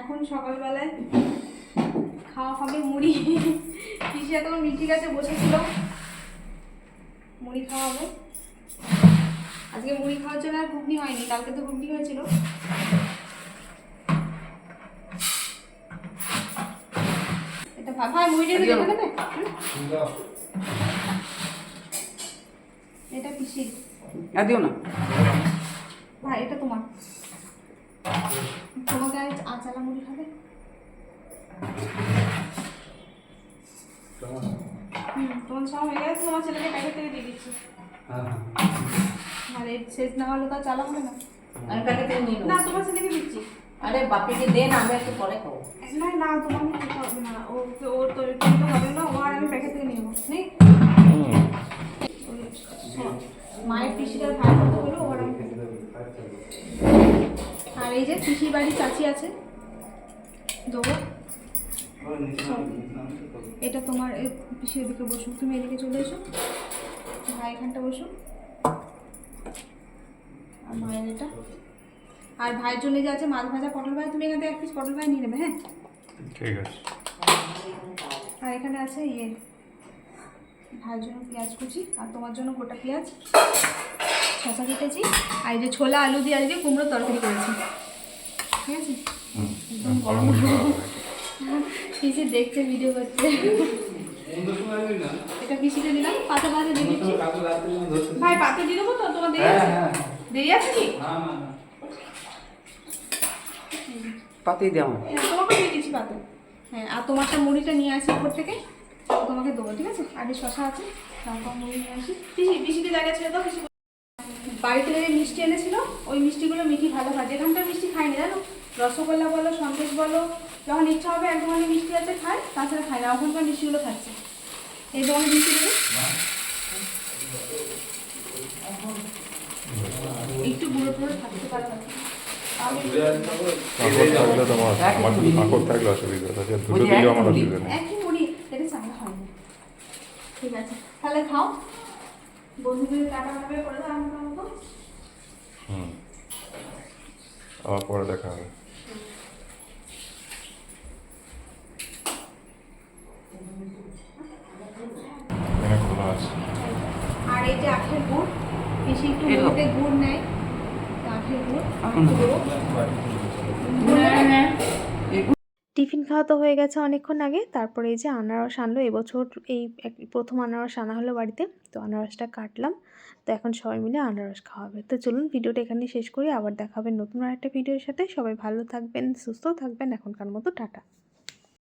এখন সকালবেলায় খাওয়া হবে মুড়ি। পিসি এখন মিষ্টি গাছে বসেছিল। মুড়ি খাওয়া হবে। আজকে মুড়ি খাওয়ার জন্য আর ঘুগনি হয়নি কালকে তো ঘুগনি হয়েছিল। এটা ভাই মুড়িটা দেখে দেবে হুম? এটা পিসির দিও না। ভাই এটা তোমার। তোমাকে আর আচালা মুড়ি খাবে হুম তোমার সব হয়ে গেছে তোমার ছেলেকে প্যাকেট থেকে দিয়ে দিচ্ছি। আর এর শেষ না হলে তো আর চালা হবে না। আমি প্যাকেট থেকে নিয়ে না তোমার ছেলেকে দিচ্ছি। আরে বাপিকে দে না আমি একটু পরে খাব না না তোমার খেতে হবে না। ও ও তো কিন্তু হবে না ও আর আমি প্যাকেট থেকে নিয়ে নেব। মায়ের পিসিটার ভাই কত হলো? ওর আমি packet থেকে নেব। আর এই যে পিসির বাড়ি চাচি আছে দেবো। এটা তোমার এই পিসির এদিকে বসুক তুমি এদিকে চলে এসো। ভাই এখানটা বসো। আর মায়ের এটা। আর ভাইয়ের জন্য যে আছে মাছ ভাজা পটল ভাই তুমি এখান থেকে এক পিস পটল ভাই নিয়ে নেবে হ্যাঁ? ঠিক আছে। আর এখানে আছে ইয়ে ভাইয়ের জন্য পেঁয়াজ কুচি আর তোমার জন্য গোটা পেঁয়াজ শশা কেটেছি। আর এই যে ছোলা আলু দিয়ে আজকে কুমড়োর তরকারি করেছি। ঠিক আছে পিসি দেখছে ভিডিও করছে। এটা পিসিতে দিলাম? পাতা পাতা দিয়ে দিচ্ছি। ভাই পাতে দিয়ে দেবো তো? তোমার দেরি আছে? দেরি আছে কি? পাতেই দে হ্যাঁ তোমাকে দিয়ে দিচ্ছি পাতে। হ্যাঁ আর তোমারটা মুড়িটা নিয়ে আসি উপর থেকে। তোমাকে দেবো ঠিক আছে? আর এই শশা আছে লঙ্কা মুড়ি নিয়ে আসি। পিসি পিসিকে জায়গা ছেড়ে দাও পিসি বাড়িতে মিষ্টি এনেছিল ওই মিষ্টিগুলো মিঠি ভালো খায় যেখানকার মিষ্টি খাইনি জানো? রসগোল্লা বলো, সন্দেশ বলো, যখন ইচ্ছা হবে এক ধরনের মিষ্টি আছে খায় তাছাড়া খায় না ওখানকার মিষ্টিগুলো খাচ্ছে এই ধরনের মিষ্টি দেবে? একটু গুঁড়ো টুড়ো থাকতে পারে ঠিক আছে পরে দেখা হবে এখানে খোলা আছে আর এই যে আখের গুড় বেশি একটু মুড়িতে গুড় নেয় আখের গুড় টিফিন খাওয়া তো হয়ে গেছে অনেকক্ষণ আগে তারপরে এই যে আনারস আনলো। এবছর এই প্রথম আনারস আনা হলো বাড়িতে তো আনারসটা কাটলাম। তো এখন সবাই মিলে আনারস খাওয়াবে। তো চলুন ভিডিওটা এখানে শেষ করি। আবার দেখা হবে নতুন আর একটা ভিডিওর সাথে। সবাই ভালো থাকবেন সুস্থ থাকবেন। এখনকার মতো টাটা।